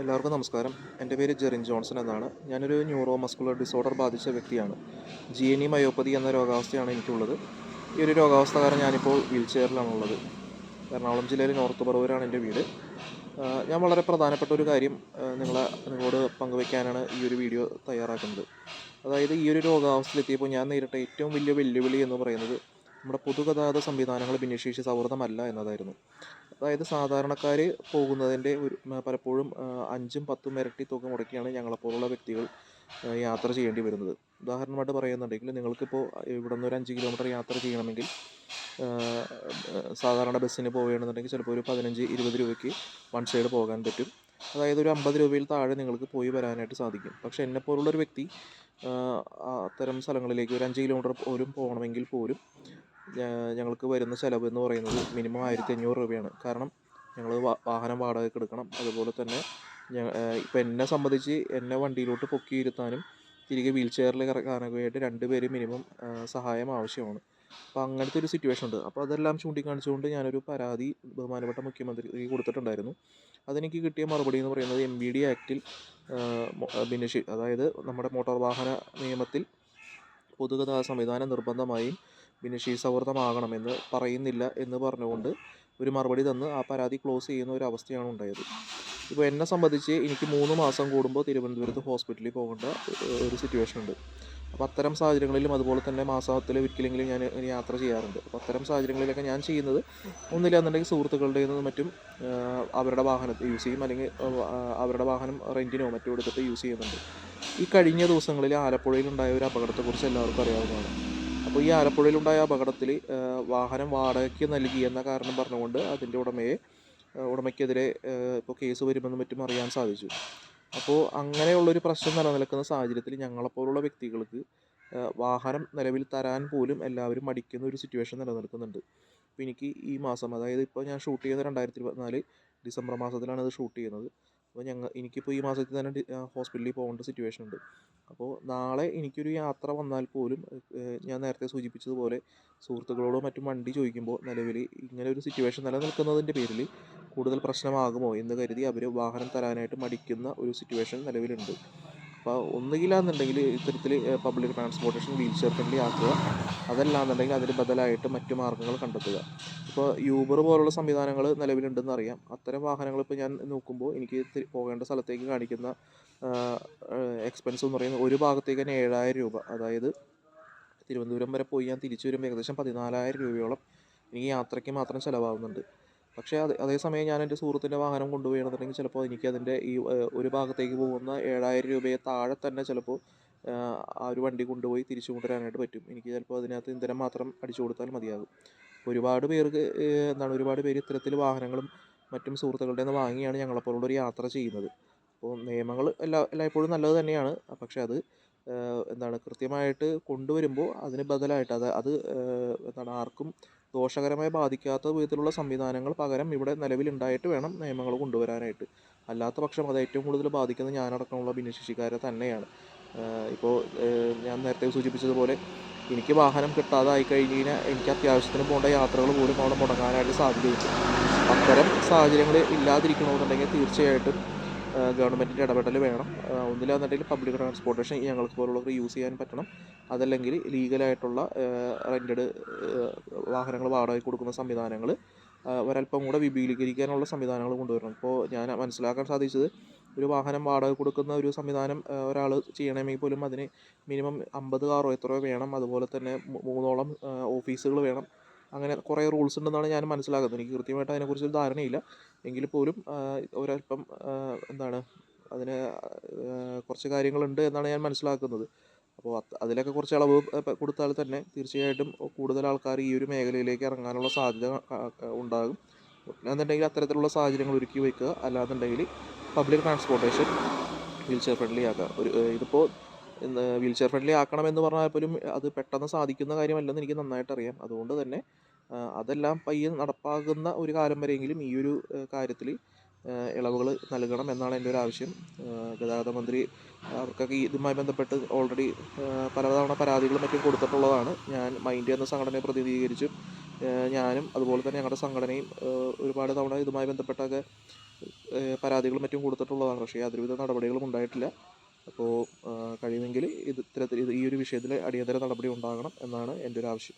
എല്ലാവർക്കും നമസ്കാരം. എന്റെ പേര് ജെറിൻ ജോൺസൺ എന്നാണ്. ഞാനൊരു ന്യൂറോ മസ്കുലർ ഡിസോർഡർ ബാധിച്ച വ്യക്തിയാണ്. ജി എൻ ഇ മയോപ്പതി എന്ന രോഗാവസ്ഥയാണ് എനിക്കുള്ളത്. ഈ ഒരു രോഗാവസ്ഥ കാരണം ഞാനിപ്പോൾ വീൽ ചെയറിലാണുള്ളത് എറണാകുളം ജില്ലയിലെ നോർത്ത് പറവൂരാണ് എന്റെ വീട്. ഞാൻ വളരെ പ്രധാനപ്പെട്ട ഒരു കാര്യം നിങ്ങളെ നിങ്ങളോട് പങ്കുവയ്ക്കാനാണ് ഈ ഒരു വീഡിയോ തയ്യാറാക്കുന്നത്. അതായത് ഈ ഒരു രോഗാവസ്ഥയിലെത്തിയപ്പോൾ ഞാൻ നേരിട്ട ഏറ്റവും വലിയ വെല്ലുവിളി എന്ന് പറയുന്നത് നമ്മുടെ പൊതുഗതാഗത സംവിധാനങ്ങൾ ഭിന്നശേഷി സൗഹൃദമല്ല എന്നതായിരുന്നു. അതായത് സാധാരണക്കാർ പോകുന്നതിന്റെ ഒരു പലപ്പോഴും അഞ്ചും പത്തും ഇരട്ടി തുക മുടക്കിയാണ് ഞങ്ങളെപ്പോലുള്ള വ്യക്തികൾ യാത്ര ചെയ്യേണ്ടി വരുന്നത്. ഉദാഹരണമായിട്ട് പറയുന്നുണ്ടെങ്കിൽ നിങ്ങൾക്കിപ്പോൾ ഇവിടെ നിന്ന് ഒരു അഞ്ച് കിലോമീറ്റർ യാത്ര ചെയ്യണമെങ്കിൽ സാധാരണ ബസ്സിന് പോവുകയാണെന്നുണ്ടെങ്കിൽ ചിലപ്പോൾ ഒരു പതിനഞ്ച് ഇരുപത് രൂപയ്ക്ക് വൺ സൈഡ് പോകാൻ പറ്റും. അതായത് ഒരു അമ്പത് രൂപയിൽ താഴെ നിങ്ങൾക്ക് പോയി വരാനായിട്ട് സാധിക്കും. പക്ഷേ എന്നെപ്പോലുള്ളൊരു വ്യക്തി അത്തരം സ്ഥലങ്ങളിലേക്ക് ഒരു അഞ്ച് കിലോമീറ്റർ പോലും പോകണമെങ്കിൽ പോലും ഞങ്ങൾക്ക് വരുന്ന ചിലവ് എന്ന് പറയുന്നത് മിനിമം ആയിരത്തി അഞ്ഞൂറ് രൂപയാണ്. കാരണം ഞങ്ങൾ വാഹനം വാടകയ്ക്ക് എടുക്കണം. അതുപോലെ തന്നെ ഇപ്പം എന്നെ സംബന്ധിച്ച് എന്നെ വണ്ടിയിലോട്ട് പൊക്കി ഇരുത്താനും തിരികെ വീൽ ചെയറിൽ ഇറക്കാനൊക്കെ ആയിട്ട് രണ്ട് പേര് മിനിമം സഹായം ആവശ്യമാണ്. അപ്പോൾ അങ്ങനത്തെ ഒരു സിറ്റുവേഷൻ ഉണ്ട്. അപ്പോൾ അതെല്ലാം ചൂണ്ടിക്കാണിച്ചുകൊണ്ട് ഞാനൊരു പരാതി ബഹുമാനപ്പെട്ട മുഖ്യമന്ത്രിക്ക് കൊടുത്തിട്ടുണ്ടായിരുന്നു. അതെനിക്ക് കിട്ടിയ മറുപടി എന്ന് പറയുന്നത് എം ബി ഡി ആക്റ്റിൽ ഭിന്നശേഷി അതായത് നമ്മുടെ മോട്ടോർ വാഹന നിയമത്തിൽ പൊതുഗതാഗത സംവിധാനം നിർബന്ധമായും ഭിന്നശേഷി സൗഹൃദമാകണമെന്ന് പറയുന്നില്ല എന്ന് പറഞ്ഞുകൊണ്ട് ഒരു മറുപടി തന്ന് ആ പരാതി ക്ലോസ് ചെയ്യുന്ന ഒരു അവസ്ഥയാണ് ഉണ്ടായത്. ഇപ്പോൾ എന്നെ സംബന്ധിച്ച് എനിക്ക് മൂന്ന് മാസം കൂടുമ്പോൾ തിരുവനന്തപുരത്ത് ഹോസ്പിറ്റലിൽ പോകേണ്ട ഒരു സിറ്റുവേഷൻ ഉണ്ട്. അപ്പോൾ അത്തരം സാഹചര്യങ്ങളിലും അതുപോലെ തന്നെ മാസത്തിൽ ഒരിക്കലെങ്കിലും ഞാൻ യാത്ര ചെയ്യാറുണ്ട്. അപ്പോൾ അത്തരം സാഹചര്യങ്ങളിലൊക്കെ ഞാൻ ചെയ്യുന്നത് ഒന്നില്ല എന്നുണ്ടെങ്കിൽ സുഹൃത്തുക്കളുടെ നിന്നും മറ്റും അവരുടെ വാഹനം യൂസ് ചെയ്യും. അല്ലെങ്കിൽ അവരുടെ വാഹനം റെന്റിനോ മറ്റോ എടുത്തിട്ട് യൂസ് ചെയ്യുന്നുണ്ട്. ഈ കഴിഞ്ഞ ദിവസങ്ങളിൽ ആലപ്പുഴയിൽ ആലപ്പുഴയിലുണ്ടായ ഒരു അപകടത്തെക്കുറിച്ച് എല്ലാവർക്കും അറിയാവുന്നതാണ്. അപ്പോൾ ഈ ആലപ്പുഴയിലുണ്ടായ അപകടത്തിൽ വാഹനം വാടകയ്ക്ക് നൽകി എന്ന കാരണം പറഞ്ഞുകൊണ്ട് അതിന്റെ ഉടമയെ ഉടമയ്ക്കെതിരെ ഇപ്പോൾ കേസ് വരുമെന്നും മറ്റും അറിയാൻ സാധിച്ചു. അപ്പോൾ അങ്ങനെയുള്ളൊരു പ്രശ്നം നിലനിൽക്കുന്ന സാഹചര്യത്തിൽ ഞങ്ങളെപ്പോലുള്ള വ്യക്തികൾക്ക് വാഹനം നിലവിൽ തരാൻ പോലും എല്ലാവരും മടിക്കുന്ന ഒരു സിറ്റുവേഷൻ നിലനിൽക്കുന്നുണ്ട്. അപ്പോൾ എനിക്ക് ഈ മാസം അതായത് ഇപ്പോൾ ഞാൻ ഷൂട്ട് ചെയ്യുന്നത് രണ്ടായിരത്തി ഇരുപത്തിനാല് ഡിസംബർ മാസത്തിലാണ് ഇത് ഷൂട്ട് ചെയ്യുന്നത്. അപ്പോൾ ഞങ്ങൾ എനിക്കിപ്പോൾ ഈ മാസത്തിൽ തന്നെ ഹോസ്പിറ്റലിൽ പോകേണ്ട സിറ്റുവേഷൻ ഉണ്ട്. അപ്പോൾ നാളെ എനിക്കൊരു യാത്ര വന്നാൽ പോലും ഞാൻ നേരത്തെ സൂചിപ്പിച്ചതുപോലെ സുഹൃത്തുക്കളോടോ മറ്റും വണ്ടി ചോദിക്കുമ്പോൾ നിലവിൽ ഇങ്ങനെ ഒരു സിറ്റുവേഷൻ നിലനിൽക്കുന്നതിന്റെ പേരിൽ കൂടുതൽ പ്രശ്നമാകുമോ എന്ന് കരുതി അവർ വാഹനം തരാനായിട്ട് മടിക്കുന്ന ഒരു സിറ്റുവേഷൻ നിലവിലുണ്ട്. അപ്പോൾ ഒന്നുകിലാന്നുണ്ടെങ്കിൽ ഇത്തരത്തിൽ public transportation wheelchair friendly ആക്കുക. അതല്ലാന്നുണ്ടെങ്കിൽ അതിന് ബദലായിട്ട് മറ്റു മാർഗങ്ങൾ കണ്ടെത്തുക. ഇപ്പോൾ യൂബർ പോലുള്ള സംവിധാനങ്ങൾ നിലവിലുണ്ടെന്ന് അറിയാം. അത്തരം വാഹനങ്ങൾ ഇപ്പോൾ ഞാൻ നോക്കുമ്പോൾ എനിക്ക് പോകേണ്ട സ്ഥലത്തേക്ക് കാണിക്കുന്ന എക്സ്പെൻസ് എന്ന് പറയുന്നത് ഒരു ഭാഗത്തേക്ക് തന്നെ ഏഴായിരം രൂപ. അതായത് തിരുവനന്തപുരം വരെ പോയി ഞാൻ തിരിച്ചു വരുമ്പോൾ ഏകദേശം പതിനാലായിരം രൂപയോളം എനിക്ക് യാത്രയ്ക്ക് മാത്രം ചിലവാകുന്നുണ്ട്. പക്ഷേ അത് അതേസമയം ഞാൻ എന്റെ സുഹൃത്തിന്റെ വാഹനം കൊണ്ടുപോയിരുന്നുണ്ടെങ്കിൽ ചിലപ്പോൾ എനിക്ക് അതിന്റെ ഈ ഒരു ഭാഗത്തേക്ക് പോകുന്ന ഏഴായിരം രൂപയെ താഴെ തന്നെ ചിലപ്പോൾ ആ ഒരു വണ്ടി കൊണ്ടുപോയി തിരിച്ചു കൊണ്ടുവരാനായിട്ട് പറ്റും. എനിക്ക് ചിലപ്പോൾ അതിനകത്ത് ഇന്ധനം മാത്രം അടിച്ചു കൊടുത്താൽ മതിയാകും. ഒരുപാട് പേർക്ക് എന്താണ് ഒരുപാട് പേര് ഇത്തരത്തിൽ വാഹനങ്ങളും മറ്റും സുഹൃത്തുക്കളുടെ നിന്ന് വാങ്ങിയാണ് ഞങ്ങളെപ്പോലുള്ള ഒരു യാത്ര ചെയ്യുന്നത്. അപ്പോൾ നിയമങ്ങൾ എല്ലാ എല്ലായ്പ്പോഴും നല്ലത് തന്നെയാണ്. പക്ഷേ അത് എന്താണ് കൃത്യമായിട്ട് കൊണ്ടുവരുമ്പോൾ അതിന് ബദലായിട്ട് അത് അത് എന്താണ് ആർക്കും ദോഷകരമായി ബാധിക്കാത്ത വിധത്തിലുള്ള സംവിധാനങ്ങൾ പകരം ഇവിടെ നിലവിലുണ്ടായിട്ട് വേണം നിയമങ്ങൾ കൊണ്ടുവരാനായിട്ട്. അല്ലാത്ത പക്ഷം അത് ഏറ്റവും കൂടുതൽ ബാധിക്കുന്നത് ഞാനടക്കമുള്ള ഭിന്നശേഷിക്കാരെ തന്നെയാണ്. ഇപ്പോൾ ഞാൻ നേരത്തെ സൂചിപ്പിച്ചതുപോലെ എനിക്ക് വാഹനം കിട്ടാതായി കഴിഞ്ഞ് കഴിഞ്ഞാൽ എനിക്ക് അത്യാവശ്യത്തിന് പോകേണ്ട യാത്രകൾ പോലും അവിടെ മുടങ്ങാനായിട്ട് സാധ്യതയുണ്ട്. അത്തരം സാഹചര്യങ്ങൾ ഇല്ലാതിരിക്കണമെന്നുണ്ടെങ്കിൽ തീർച്ചയായിട്ടും ഗവൺമെന്റിന്റെ ഇടപെടൽ വേണം. ഒന്നില്ല എന്നുണ്ടെങ്കിൽ പബ്ലിക് ട്രാൻസ്പോർട്ടേഷൻ ഞങ്ങൾക്ക് പോലുള്ളവർക്ക് യൂസ് ചെയ്യാൻ പറ്റണം. അതല്ലെങ്കിൽ ലീഗലായിട്ടുള്ള റെന്റഡ് വാഹനങ്ങൾ വാടകയ്ക്ക് കൊടുക്കുന്ന സംവിധാനങ്ങൾ ഒരല്പം കൂടെ വിപുലീകരിക്കാനുള്ള സംവിധാനങ്ങൾ കൊണ്ടുവരണം. ഇപ്പോൾ ഞാൻ മനസ്സിലാക്കാൻ സാധിച്ചത് ഒരു വാഹനം വാടക കൊടുക്കുന്ന ഒരു സംവിധാനം ഒരാൾ ചെയ്യണമെങ്കിൽ പോലും അതിന് മിനിമം അമ്പത് കാറോ എത്രയോ വേണം. അതുപോലെ തന്നെ മൂന്നോളം ഓഫീസുകൾ വേണം. അങ്ങനെ കുറേ റൂൾസ് ഉണ്ടെന്നാണ് ഞാൻ മനസ്സിലാക്കുന്നത്. എനിക്ക് കൃത്യമായിട്ട് അതിനെക്കുറിച്ച് ധാരണയില്ല. എങ്കിൽ പോലും ഒരല്പം എന്താണ് അതിന് കുറച്ച് കാര്യങ്ങളുണ്ട് എന്നാണ് ഞാൻ മനസ്സിലാക്കുന്നത്. അപ്പോൾ അതിലൊക്കെ കുറച്ച് അളവ് കൊടുത്താൽ തന്നെ തീർച്ചയായിട്ടും കൂടുതൽ ആൾക്കാർ ഈ ഒരു മേഖലയിലേക്ക് ഇറങ്ങാനുള്ള സാധ്യത ഉണ്ടാകും. അല്ലാന്നുണ്ടെങ്കിൽ അത്തരത്തിലുള്ള സാഹചര്യങ്ങൾ ഒരുക്കി വയ്ക്കുക. അല്ലാന്നുണ്ടെങ്കിൽ പബ്ലിക് ട്രാൻസ്പോർട്ടേഷൻ വീൽചെയർ ഫ്രണ്ട്ലി ആക്കുക. ഒരു ഇതിപ്പോൾ വീൽ ചെയർ ഫ്രണ്ട്ലി ആക്കണമെന്ന് പറഞ്ഞാൽ പോലും അത് പെട്ടെന്ന് സാധിക്കുന്ന കാര്യമല്ലെന്ന് എനിക്ക് നന്നായിട്ട് അറിയാം അതുകൊണ്ട് തന്നെ അതെല്ലാം പയ്യെ നടപ്പാകുന്ന ഒരു കാലം വരെയെങ്കിലും ഈ ഒരു കാര്യത്തിൽ ഇളവുകൾ നൽകണം എന്നാണ് എന്റെ ഒരു ആവശ്യം. ഗതാഗത മന്ത്രി അവർക്കൊക്കെ ഇതുമായി ബന്ധപ്പെട്ട് ഓൾറെഡി പലതവണ പരാതികളും മറ്റും കൊടുത്തിട്ടുള്ളതാണ്. ഞാൻ മൈൻഡ് എന്ന സംഘടനയെ പ്രതിനിധീകരിച്ചും ഞാനും അതുപോലെ തന്നെ ഞങ്ങളുടെ സംഘടനയും ഒരുപാട് തവണ ഇതുമായി ബന്ധപ്പെട്ടൊക്കെ പരാതികളും മറ്റും കൊടുത്തിട്ടുള്ളതാണ്. പക്ഷേ യാതൊരുവിധ നടപടികളും ഉണ്ടായിട്ടില്ല. അപ്പോൾ കഴിയുമെങ്കിൽ ഇത് ഇത്തരത്തിൽ ഈ ഒരു വിഷയത്തിൽ അടിയന്തര നടപടി ഉണ്ടാകണം എന്നാണ് എന്റെ ഒരു ആവശ്യം.